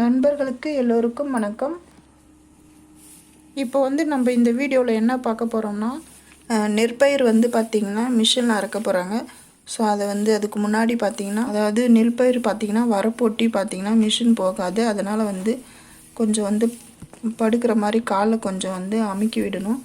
நண்பர்களுக்கு எல்லோருக்கும் வணக்கம். இப்போ வந்து நம்ம இந்த வீடியோவில் என்ன பார்க்க போகிறோம்னா நெற்பயிர் வந்து பார்த்திங்கன்னா மிஷினில் அறக்க போகிறாங்க ஸோ அதை வந்து அதுக்கு முன்னாடி பார்த்திங்கன்னா அதாவது நெற்பயிர் பார்த்திங்கன்னா வரப்போட்டி பார்த்திங்கன்னா மிஷின் போகாது. அதனால் வந்து கொஞ்சம் வந்து படுக்கிற மாதிரி காலை கொஞ்சம் வந்து அமுக்கி விடணும்.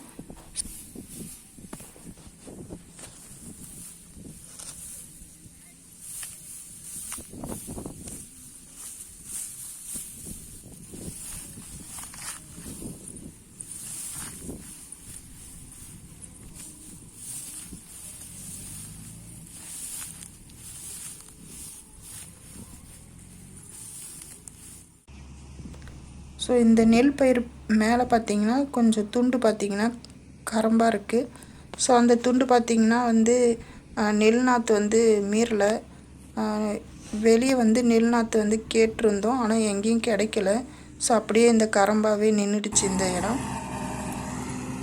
ஸோ இந்த நெல் பயிர் மேலே பார்த்தீங்கன்னா கொஞ்சம் துண்டு பார்த்திங்கன்னா கரம்பாக இருக்குது ஸோ அந்த துண்டு பார்த்தீங்கன்னா வந்து நெல் நாற்று வந்து மீறல. வெளியே வந்து நெல் நாற்று வந்து கேட்டிருந்தோம். ஆனால் எங்கேயும் கிடைக்கல. ஸோ அப்படியே இந்த கரம்பாகவே நின்றுடுச்சு இந்த இடம்.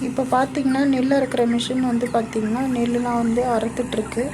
இப்போ பார்த்திங்கன்னா நெல் அறுக்கிற மிஷின் வந்து பார்த்தீங்கன்னா நெல்லுலாம் வந்து அறுத்துட்ருக்கு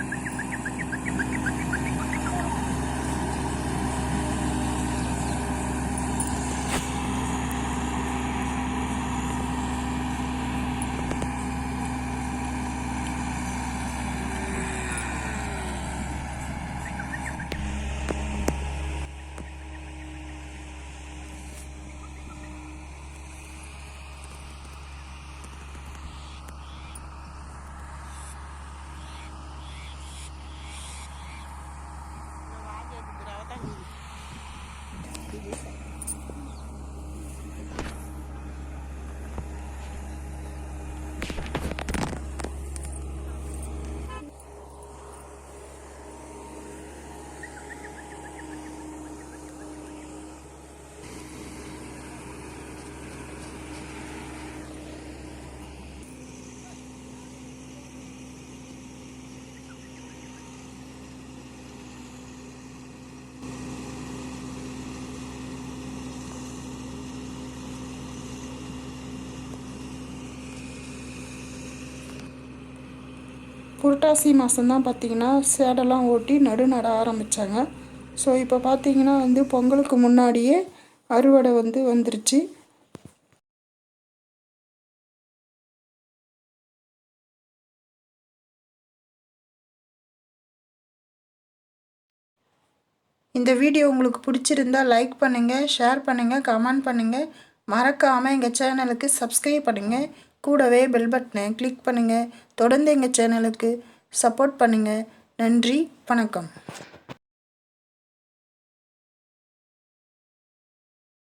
புரட்டாசி மாதம்தான் பார்த்தீங்கன்னா சேடெல்லாம் ஓட்டி நடு நட ஆரம்பித்தாங்க ஸோ இப்போ பார்த்தீங்கன்னா வந்து பொங்கலுக்கு முன்னாடியே அறுவடை வந்து வந்துருச்சு. இந்த வீடியோ உங்களுக்கு பிடிச்சிருந்தா லைக் பண்ணுங்கள் ஷேர் பண்ணுங்கள் கமெண்ட் பண்ணுங்கள் மறக்காமல் எங்கள் சேனலுக்கு சப்ஸ்கிரைப் பண்ணுங்கள் கூடவே பெல் பட்டனை கிளிக் பண்ணுங்கள் தொடர்ந்து எங்கள் சேனலுக்கு சப்போர்ட் பண்ணுங்கள் நன்றி வணக்கம்.